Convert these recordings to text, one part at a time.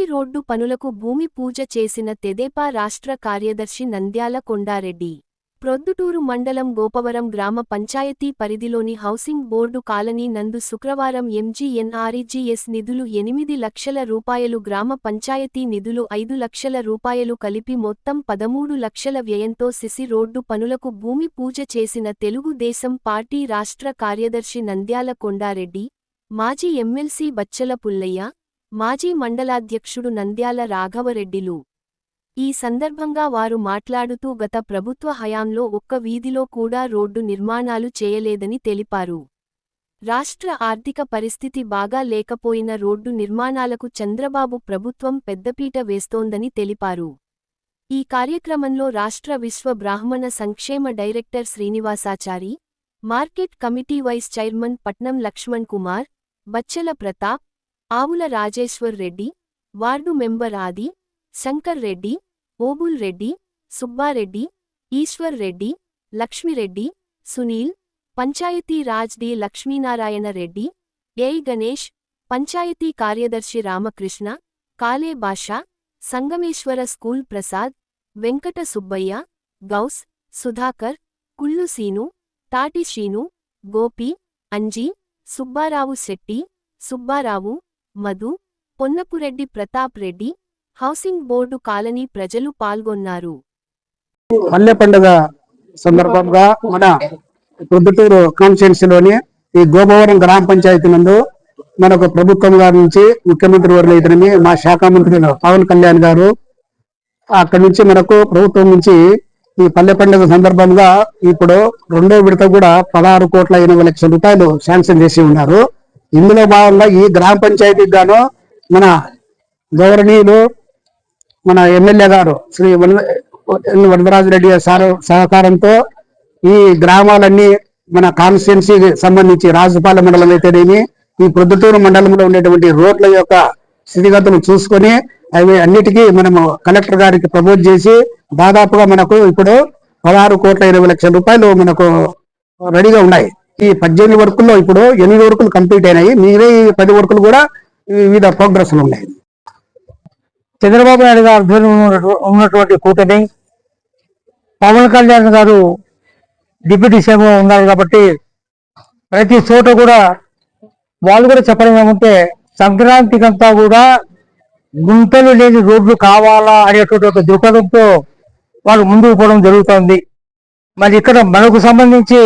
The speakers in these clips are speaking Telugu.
రోడ్డు పనులకు భూమి పూజ చేసిన తెదేపా రాష్ట్ర కార్యదర్శి నంద్యాల కొండారెడ్డి. ప్రొద్దుటూరు మండలం గోపవరం గ్రామ పంచాయతీ పరిధిలోని హౌసింగ్ బోర్డు కాలనీ నందు శుక్రవారం ఎంజీఎన్ఆర్ఈజీఎస్ నిధులు ఎనిమిది లక్షల రూపాయలు గ్రామ పంచాయతీ నిధులు ఐదు లక్షల రూపాయలు కలిపి మొత్తం పదమూడు లక్షల వ్యయంతో సిసి రోడ్డు పనులకు భూమి పూజ చేసిన తెలుగుదేశం పార్టీ రాష్ట్ర కార్యదర్శి నంద్యాల కొండారెడ్డి మాజీ ఎమ్మెల్సీ బచ్చల పుల్లయ్య మాజీ మండలాధ్యక్షుడు నంద్యాల రాఘవరెడ్డిలు. ఈ సందర్భంగా వారు మాట్లాడుతూ గత ప్రభుత్వ హయాంలో ఒక్క వీధిలో కూడా రోడ్డు నిర్మాణాలు చేయలేదని తెలిపారు. రాష్ట్ర ఆర్థిక పరిస్థితి బాగా లేకపోయిన రోడ్డు నిర్మాణాలకు చంద్రబాబు ప్రభుత్వం పెద్దపీట వేస్తోందని తెలిపారు. ఈ కార్యక్రమంలో రాష్ట్ర విశ్వ బ్రాహ్మణ సంక్షేమ director Srinivasachari market committee vice chairman Patnam Lakshman Kumar బచ్చల ప్రతాప్ ఆవుల Rajeshwar Reddy ward member Adi Shankar Reddy Obul Reddy Subbareddy Eshwar Reddy Lakshmireddy Sunil Panchayat Raj D Lakshminarayana Reddy AE Ganesh panchayat కార్యదర్శి రామకృష్ణ కాలే బాషా సంగమేశ్వర స్కూల్ ప్రసాద్ వెంకట సుబ్బయ్య గౌస్ సుధాకర్ కుళ్ళు Seenu Thati Srinu Gopi Anji Subbarao Shetty Subbarao Madhu Ponnapureddy Pratap Reddy housing board colony ప్రజలు పాల్గొన్నారు. పల్లె పండుగ సందర్భంగా మన ప్రొద్దుటూరు కాన్స్టిట్యున్సీలోని ఈ గోపవరం గ్రామ పంచాయతీ నందు మనకు ప్రభుత్వం గారి నుంచి ముఖ్యమంత్రి వారి ఇద్దరిని మా శాఖ మంత్రులు పవన్ కళ్యాణ్ గారు అక్కడి నుంచి మనకు ప్రభుత్వం నుంచి ఈ పల్లె పండుగ సందర్భంగా ఇప్పుడు రెండో విడత కూడా పదహారు కోట్ల ఎనభై లక్షల రూపాయలు శాంక్షన్ చేసి ఉన్నారు. ఇందులో భాగంగా ఈ గ్రామ పంచాయతీకి గాను మన గౌరవనీయులు మన ఎమ్మెల్యే గారు శ్రీ వన- ఎన్ వరదరాజరెడ్డి గారి సహకారంతో ఈ గ్రామాలన్నీ మన కాన్స్టిట్యున్సీకి సంబంధించి రాజుపాలెం మండలం అయితేనేమి ఈ ప్రొద్దుటూరు మండలంలో ఉండేటువంటి రోడ్ల యొక్క స్థితిగతులు చూసుకొని అవి అన్నిటికీ మనము కలెక్టర్ గారికి ప్రమోట్ చేసి దాదాపుగా మనకు ఇప్పుడు పదహారు కోట్ల ఇరవై లక్షల రూపాయలు మనకు రెడీగా ఉన్నాయి. ఈ పద్దెనిమిది వర్కుల్లో ఇప్పుడు ఎనిమిది వర్కులు కంప్లీట్ అయినాయి. మిగిలిన ఈ పది వర్కులు కూడా వివిధ ప్రోగ్రెస్లు ఉన్నాయి. చంద్రబాబు నాయుడు గారు ఆధ్వర్యంలో ఉన్నటువంటి కూటమి పవన్ కళ్యాణ్ గారు డిప్యూటీ సీఎం ఉన్నారు కాబట్టి ప్రతి చోట కూడా వాళ్ళు కూడా చెప్పడం ఏమంటే సంక్రాంతికంతా కూడా గుంతలు లేని రోడ్లు కావాలా అనేటువంటి ఒక దృక్పథంతో వాళ్ళు ముందుకు పోవడం జరుగుతుంది. మరి ఇక్కడ మనకు సంబంధించి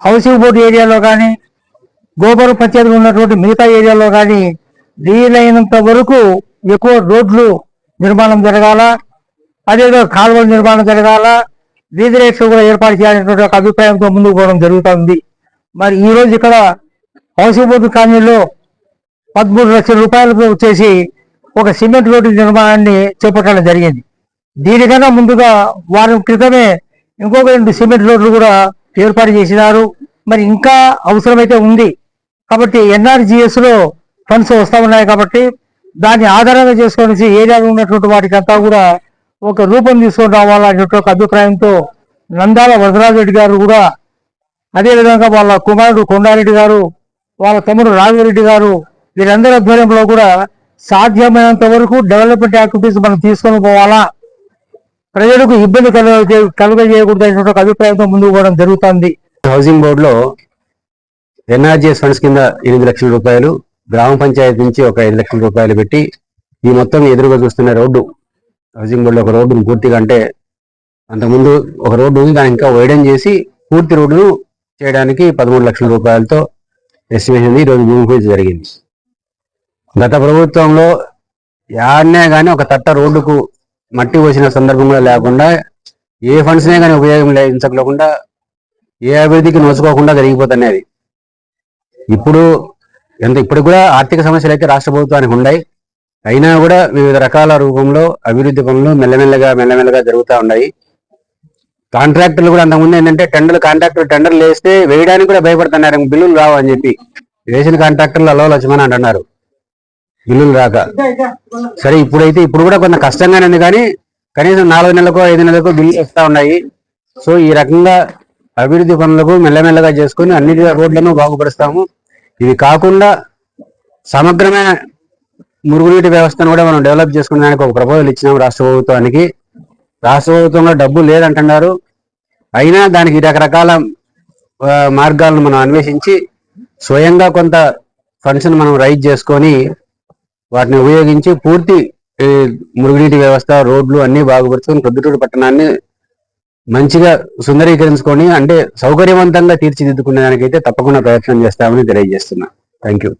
హౌసింగ్ బోర్డు ఏరియాలో కానీ గోపురం పంచాయతీలో ఉన్నటువంటి మిగతా ఏరియాలో కానీ వీలైనంత వరకు ఎక్కువ రోడ్లు నిర్మాణం జరగాల అదేవిధంగా కాలువల నిర్మాణం జరగాల రీజరేషన్ రేట్లు కూడా ఏర్పాటు చేయాలనేటువంటి ఒక అభిప్రాయంతో ముందుకు పోవడం జరుగుతుంది. మరి ఈ రోజు ఇక్కడ హౌసింగ్ బోర్డు కాలనీలో పదమూడు లక్షల రూపాయలకు వచ్చేసి ఒక సిమెంట్ రోడ్డు నిర్మాణాన్ని చేపట్టడం జరిగింది. దీనికన్నా ముందుగా వారం క్రితమే ఇంకొక రెండు సిమెంట్ రోడ్లు కూడా ఏర్పాటు చేసినారు. మరి ఇంకా అవసరమైతే ఉంది. కాబట్టి ఎన్ఆర్జిఎస్లో ఫండ్స్ వస్తా ఉన్నాయి కాబట్టి దాన్ని ఆధారంగా చేసుకొని ఏరియాలో ఉన్నటువంటి వాటికంతా కూడా ఒక రూపం తీసుకొని రావాలనేటువంటి ఒక అభిప్రాయంతో నందాల వరదరాజరెడ్డి గారు కూడా అదేవిధంగా వాళ్ళ కుమారుడు కొండారెడ్డి గారు వాళ్ళ తమ్ముడు రాఘవరెడ్డి గారు వీరందరి ఆధ్వర్యంలో కూడా సాధ్యమైనంత వరకు డెవలప్మెంట్ యాక్టివిటీస్ మనం తీసుకొని పోవాలా? ప్రజలకు ఇబ్బంది కలుగ కలుగజేయకూడదు ఒక అభిప్రాయంతో ముందుకు పోవడం జరుగుతుంది. హౌసింగ్ బోర్డులో ఎన్ఆర్జీఎస్ ఫండ్స్ కింద ఎనిమిది లక్షల రూపాయలు గ్రామ పంచాయతీ నుంచి ఒక ఐదు లక్షల రూపాయలు పెట్టి ఈ మొత్తం ఎదురుగా చూస్తున్న రోడ్డు హౌసింగ్ బోర్డులో ఒక రోడ్డును పూర్తిగా అంటే అంతకుముందు ఒక రోడ్డు ఉంది దాన్ని ఇంకా వైడన్ చేసి పూర్తి రోడ్డును చేయడానికి పదమూడు లక్షల రూపాయలతో ఎస్టిమేషన్ ఈ రోజు భూమి పూజ జరిగింది. గత ప్రభుత్వంలో యాడనే కానీ ఒక తట్ట రోడ్డుకు మట్టి పోసిన సందర్భంలో లేకుండా ఏ ఫండ్స్నే కానీ ఉపయోగం లేకుండా ఏ అభివృద్ధికి నోచుకోకుండా జరిగిపోతున్నది. ఇప్పుడు ఎంత ఇప్పుడు కూడా ఆర్థిక సమస్యలు అయితే రాష్ట్ర ప్రభుత్వానికి ఉన్నాయి అయినా కూడా వివిధ రకాల రూపంలో అభివృద్ధి పనులు మెల్లమెల్లగా మెల్లమెల్లగా జరుగుతూ ఉన్నాయి. కాంట్రాక్టర్లు కూడా అంతకుముందు ఏంటంటే టెండర్లు కాంట్రాక్టర్ టెండర్లు వేస్తే వేయడానికి కూడా భయపడుతున్నారు. బిల్లులు రావు అని చెప్పి వేసిన కాంట్రాక్టర్లు అలో లక్ష్మణ్ అంటున్నారు. బిల్లులు రాక. సరే ఇప్పుడైతే ఇప్పుడు కూడా కొంత కష్టంగానే ఉంది కానీ కనీసం నాలుగు నెలలకు ఐదు నెలలకు బిల్లు వస్తూ ఉన్నాయి. సో ఈ రకంగా అభివృద్ధి పనులకు మెల్లమెల్లగా చేసుకుని అన్ని రోడ్లను బాగుపరుస్తాము. ఇవి కాకుండా సమగ్రమైన మురుగునీటి వ్యవస్థను కూడా మనం డెవలప్ చేసుకునే దానికి ఒక ప్రపోజల్ ఇచ్చినాం రాష్ట్ర ప్రభుత్వానికి. రాష్ట్ర ప్రభుత్వంలో డబ్బు లేదంటున్నారు. అయినా దానికి రకరకాల మార్గాలను మనం అన్వేషించి స్వయంగా కొంత ఫండ్స్ మనం రైజ్ చేసుకొని వాటిని ఉపయోగించి పూర్తి మురుగునీటి వ్యవస్థ రోడ్లు అన్ని బాగుపరుచుకొని ప్రొద్దుటూరు పట్టణాన్ని మంచిగా సుందరీకరించుకొని అంటే సౌకర్యవంతంగా తీర్చిదిద్దుకునే దానికైతే తప్పకుండా ప్రయత్నం చేస్తామని తెలియజేస్తున్నా. Thank you.